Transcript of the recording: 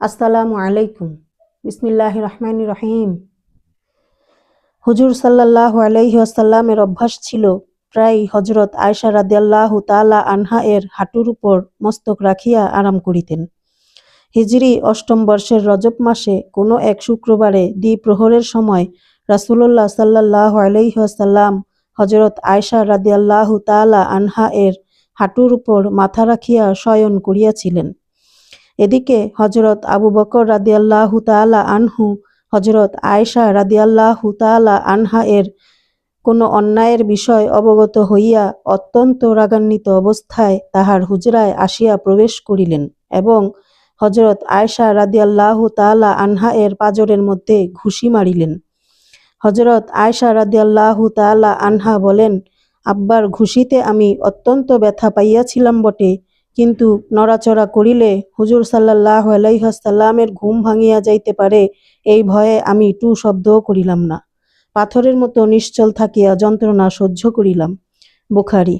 আসসালামু আলাইকুম। বিসমিল্লাহ রহমান রহিম। হুজুর সাল্লাহ আলাইহি আসাল্লামের অভ্যাস ছিল প্রায় হজরত আয়সা রাদিয়াল্লাহু তাআলা আনহা এর হাঁটুর উপর মস্তক রাখিয়া আরাম করিতেন। হিজরি অষ্টম বর্ষের রজব মাসে কোনো এক শুক্রবারে দ্বিপ্রহরের সময় রাসূলুল্লাহ সাল্লাহ আলাইহি আসাল্লাম হজরত আয়সা রাদিয়াল্লাহু তাআলা আনহা এর হাঁটুর উপর মাথা রাখিয়া শয়ন করিয়াছিলেন। এদিকে হজরত আবু বকর রাদিয়াল্লাহু তাআলা আনহু হজরত আয়েশা রাদিয়াল্লাহু তাআলা আনহা এর কোনো অন্যায়ের বিষয় অবগত হইয়া অত্যন্ত রাগান্বিত অবস্থায় তাহার হুজরায় আসিয়া প্রবেশ করিলেন এবং হজরত আয়েশা রাদিয়াল্লাহু তাআলা আনহা এর পাজরের মধ্যে ঘুষি মারিলেন। হজরত আয়েশা রাদিয়াল্লাহু তাআলা আনহা বলেন, আব্বার ঘুষিতে আমি অত্যন্ত ব্যথা পাইয়াছিলাম বটে কিন্তু নড়াচড়া করিলে হুজুর সাল্লাহ আলাইহাসাল্লামের ঘুম ভাঙিয়া যাইতে পারে, এই ভয়ে আমি টু শব্দও করিলাম না। পাথরের মতো নিশ্চল থাকিয়া যন্ত্রণা সহ্য করিলাম। বুখারি